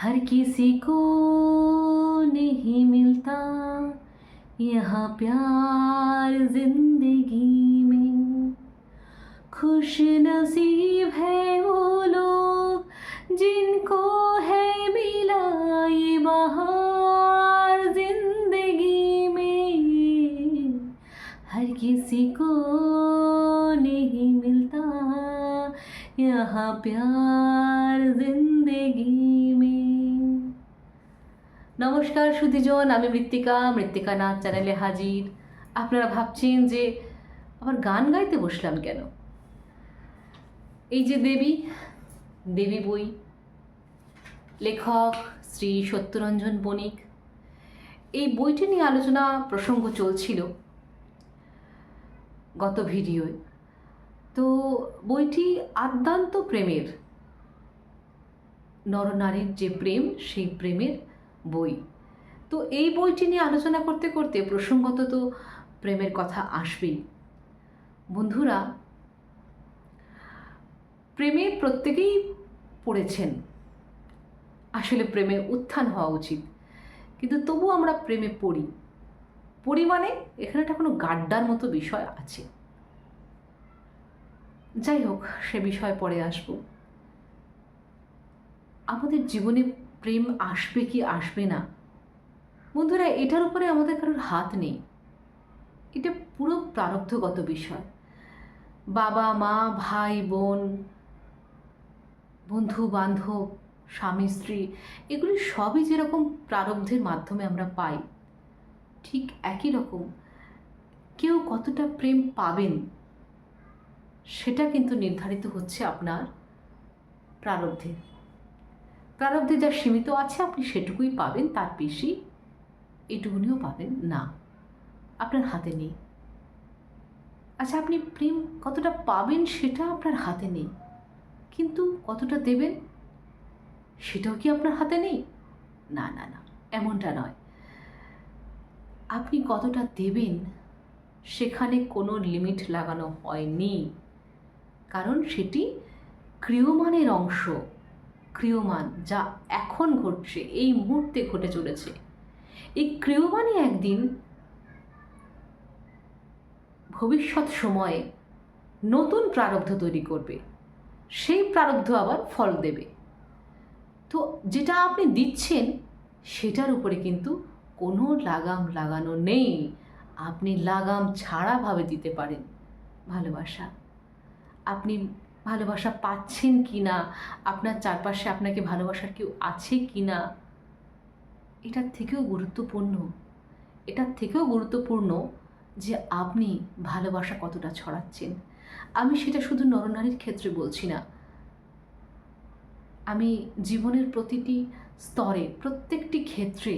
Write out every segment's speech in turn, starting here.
हर किसी को नहीं मिलता यहाँ प्यार ज़िंदगी में। खुश नसीब है वो लोग जिनको है मिला ये बहार ज़िंदगी में। हर किसी को नहीं मिलता यहाँ प्यार ज़िंदगी নমস্কার সুধিজন, আমি মৃত্তিকা মৃত্তিকা নাচ চ্যানেলে হাজির। আপনারা ভাবছেন যে আবার গান গাইতে বসলাম কেন? এই যে দেবী দেবী বই, লেখক শ্রী সত্যরঞ্জন বণিক, এই বইটি নিয়ে আলোচনা প্রসঙ্গ চলছিল গত ভিডিওয়। তো বইটি আদ্যান্ত প্রেমের নরনারীর যে প্রেম, সেই প্রেমের বই। তো এই বইটি নিয়ে আলোচনা করতে করতে প্রসঙ্গত তো প্রেমের কথা আসবেই। বন্ধুরা, প্রেমে প্রত্যেকেই পড়েছেন। আসলে প্রেমে উত্থান হওয়া উচিত। কিন্তু তবু আমরা প্রেমে পড়ি। পড়ি মানে এখানে একটা কোনো গাড্ডার মতো বিষয় আছে। যাই হোক, সে বিষয়ে পরে আসব। আমাদের জীবনে প্রেম আসবে কি আসবে না? বন্ধুরা, এটার উপরে আমাদের কারোর হাত নেই। এটা পুরো প্রারব্ধগত বিষয়। বাবা, মা, ভাই, বোন, বন্ধু, বান্ধব, স্বামী, স্ত্রী, এগুলি সবই যেরকম প্রারব্ধের মাধ্যমে আমরা পাই, ঠিক একই রকম। কেউ কতটা প্রেম পাবেন, সেটা কিন্তু নির্ধারিত হচ্ছে আপনার প্রারব্ধে। প্রারব্ধে যা সীমিত আছে, আপনি সেটুকুই পাবেন, তার বেশি এটুকুনিও পাবেন না। আপনার হাতে নেই। আচ্ছা আপনি প্রেম কতটা পাবেন সেটা আপনার হাতে নেই। কিন্তু কতটা দেবেন সেটাও কি আপনার হাতে নেই? না না না, এমনটা নয়। আপনি কতটা দেবেন সেখানে কোনো লিমিট লাগানো হয়নি। কারণ সেটি ক্রিয়মানের অংশ। ক্রিয়মান যা এখন ঘটছে, এই মুহূর্তে ঘটে চলেছে। এই ক্রিয়মানই একদিন ভবিষ্যৎ সময়ে নতুন প্রারব্ধ তৈরি করবে। সেই প্রারব্ধ আবার ফল দেবে। তো যেটা আপনি দিচ্ছেন, সেটার উপরে কিন্তু কোনো লাগাম লাগানো নেই। আপনি লাগাম ছাড়াভাবে দিতে পারেন। ভালোবাসা। আপনি ভালোবাসা পাচ্ছেন কি না আপনার চারপাশে আপনাকে ভালোবাসার কেউ আছে কি না এটার থেকেও গুরুত্বপূর্ণ, এটার থেকেও গুরুত্বপূর্ণ যে আপনি ভালোবাসা কতটা ছড়াচ্ছেন। আমি সেটা শুধু নরনারীর ক্ষেত্রে বলছি না। আমি জীবনের প্রতিটি স্তরে, প্রত্যেকটি ক্ষেত্রে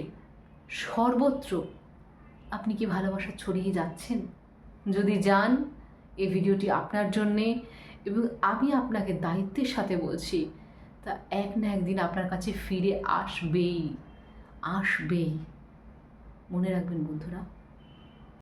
সর্বত্র আপনি কি ভালোবাসা ছড়িয়ে যাচ্ছেন? যদি যান, এই ভিডিওটি আপনার জন্যে এবং আমি আপনাকে দায়িত্বের সাথে বলছি, তা এক না একদিন আপনার কাছে ফিরে আসবেই আসবেই। মনে রাখবেন বন্ধুরা